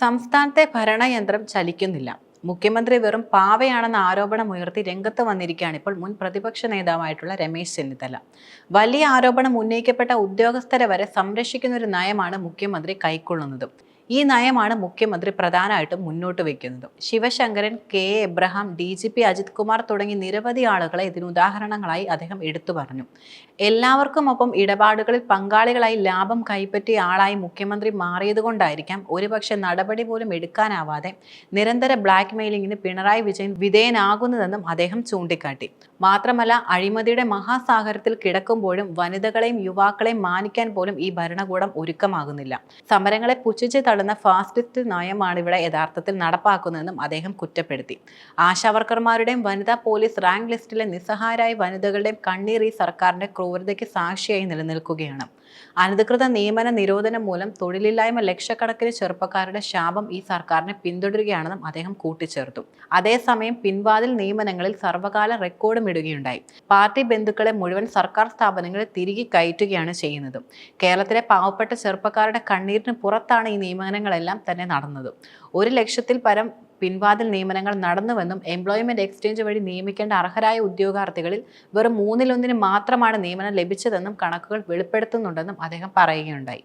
സംസ്ഥാനത്തെ ഭരണയന്ത്രം ചലിക്കുന്നില്ല. മുഖ്യമന്ത്രി വെറും പാവയാണെന്ന ആരോപണമുയർത്തി രംഗത്ത് വന്നിരിക്കുകയാണ് ഇപ്പോൾ മുൻ പ്രതിപക്ഷ നേതാവായിട്ടുള്ള രമേശ് ചെന്നിത്തല. വലിയ ആരോപണം ഉന്നയിക്കപ്പെട്ട ഉദ്യോഗസ്ഥരെ വരെ സംരക്ഷിക്കുന്ന ഒരു നയമാണ് മുഖ്യമന്ത്രി കൈക്കൊള്ളുന്നത്. ഈ നയമാണ് മുഖ്യമന്ത്രി പ്രധാനമായിട്ടും മുന്നോട്ട് വയ്ക്കുന്നത് Sivasankaran K. Abraham D. G. P. Ajith Kumar തുടങ്ങി നിരവധി ആളുകളെ ഇതിന് ഉദാഹരണങ്ങളായി അദ്ദേഹം എടുത്തു പറഞ്ഞു. എല്ലാവർക്കുമൊപ്പം ഇടപാടുകളിൽ പങ്കാളികളായി ലാഭം കൈപ്പറ്റിയ ആളായി മുഖ്യമന്ത്രി മാറിയതുകൊണ്ടായിരിക്കാം ഒരുപക്ഷെ നടപടി പോലും എടുക്കാനാവാതെ നിരന്തര ബ്ലാക്ക് മെയിലിംഗിന് പിണറായി വിജയൻ വിധേയനാകുന്നതെന്നും അദ്ദേഹം ചൂണ്ടിക്കാട്ടി. മാത്രമല്ല അഴിമതിയുടെ മഹാസാഗരത്തിൽ കിടക്കുമ്പോഴും വനിതകളെയും യുവാക്കളെയും മാനിക്കാൻ പോലും ഈ ഭരണകൂടം ഒരുക്കമാകുന്നില്ല. സമരങ്ങളെ പുച്ഛിച്ച് തള്ളുന്ന ഫാസിസ്റ്റ് നയമാണ് ഇവിടെ യഥാർത്ഥത്തിൽ നടപ്പാക്കുന്നതെന്നും അദ്ദേഹം കുറ്റപ്പെടുത്തി. ആശാവർക്കർമാരുടെയും വനിതാ പോലീസ് റാങ്ക് ലിസ്റ്റിലെ നിസ്സഹായരായ വനിതകളുടെയും കണ്ണീർ ഈ സർക്കാരിന്റെ ക്രൂരതയ്ക്ക് സാക്ഷിയായി നിലനിൽക്കുകയാണ്. അനധികൃത നിയമന നിരോധനം മൂലം തൊഴിലില്ലായ്മ ലക്ഷക്കണക്കിന് ചെറുപ്പക്കാരുടെ ശാപം ഈ സർക്കാരിനെ പിന്തുടരുകയാണെന്നും അദ്ദേഹം കൂട്ടിച്ചേർത്തു. അതേസമയം പിൻവാതിൽ നിയമനങ്ങളിൽ സർവകാല റെക്കോർഡും ഇടുകയുണ്ടായി. പാർട്ടി ബന്ധുക്കളെ മുഴുവൻ സർക്കാർ സ്ഥാപനങ്ങളിൽ തിരികെ കയറ്റുകയാണ് ചെയ്യുന്നത്. കേരളത്തിലെ പാവപ്പെട്ട ചെറുപ്പക്കാരുടെ കണ്ണീരിന് പുറത്താണ് ഈ നിയമനങ്ങളെല്ലാം തന്നെ നടന്നതും. ഒരു ലക്ഷത്തിൽ പരം പിൻവാതിൽ നിയമനങ്ങൾ നടന്നുവെന്നും എംപ്ലോയ്മെന്റ് എക്സ്ചേഞ്ച് വഴി നിയമിക്കേണ്ട അർഹരായ ഉദ്യോഗാർത്ഥികളിൽ വെറും മൂന്നിലൊന്നിന് മാത്രമാണ് നിയമനം ലഭിച്ചതെന്നും കണക്കുകൾ വെളിപ്പെടുത്തുന്നുണ്ടെന്നും അദ്ദേഹം പറയുകയുണ്ടായി.